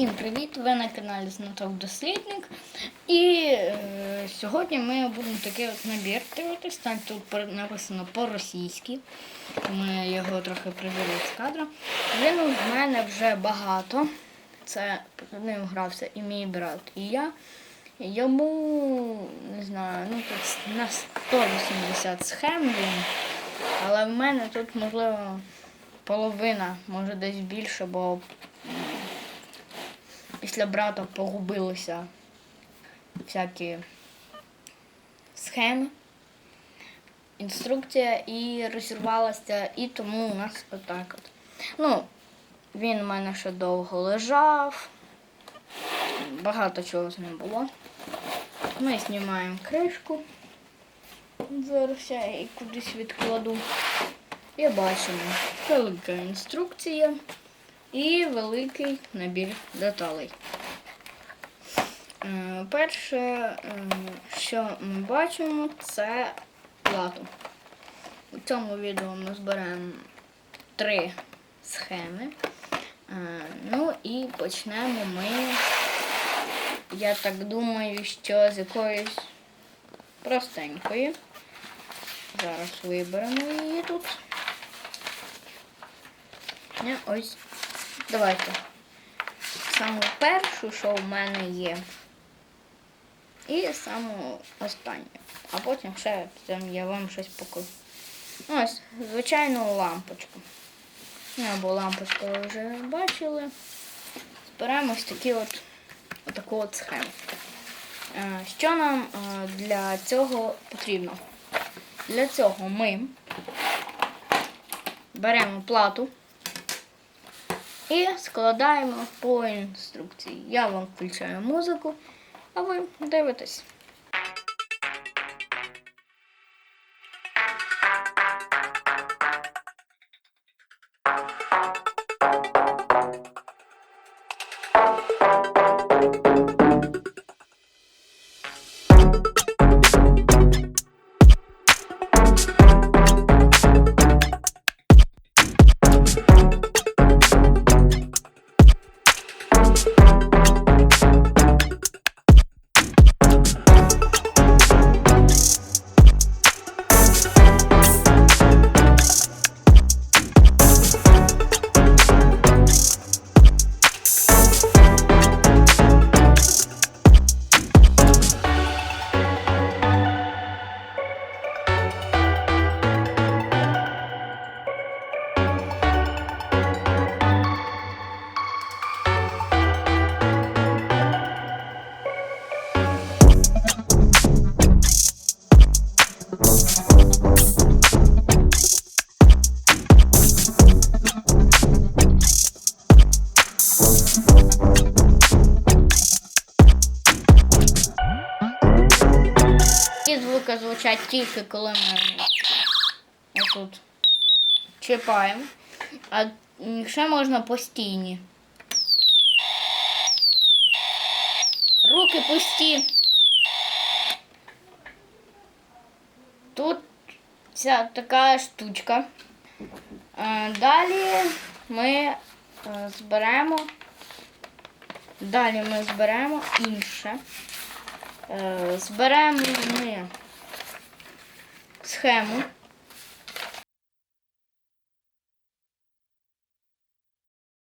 Всім привіт! Ви на каналі Знаток Дослідник. І е, сьогодні ми будемо такий от набір дивитись. Так тут написано по-російськи. Я його трохи приберу з кадра. Він у мене вже багато. Це ним грався і мій брат, і я. Йому не знаю, ну тут на 180 схем він. Але в мене тут можливо половина, може десь більше, бо після брата погубилися всякі схеми, інструкція і розірвалася, і тому у нас отак от. Ну, він у мене ще довго лежав, багато чого з ним було. Ми знімаємо кришку. Зараз я її кудись відкладу. І бачимо велика інструкція і великий набір деталей. Е, Перше, е, що ми бачимо, це плату. У цьому відео ми зберемо три схеми. Е, Ну і почнемо ми, я так думаю, що з якоїсь простенької. Зараз виберемо її тут. Ось. Давайте. Саму першу, що в мене є. І саму останню. А потім ще там я вам щось покажу. Ось, звичайну лампочку. Ну, або лампочку ви вже бачили. Зберемо ось такі от, отаку от схему. Е, Що нам е, для цього потрібно? Для цього ми беремо плату і складаємо по інструкції. Я вам включаю музику, а ви дивитесь. Ці звуки звучать тільки коли ми отут чіпаємо. А ще можна постійні. Руки пусті. Тут ця така штучка. Е, Далі ми е, зберемо. Далі ми зберемо інше. Е, Зберемо ми схему.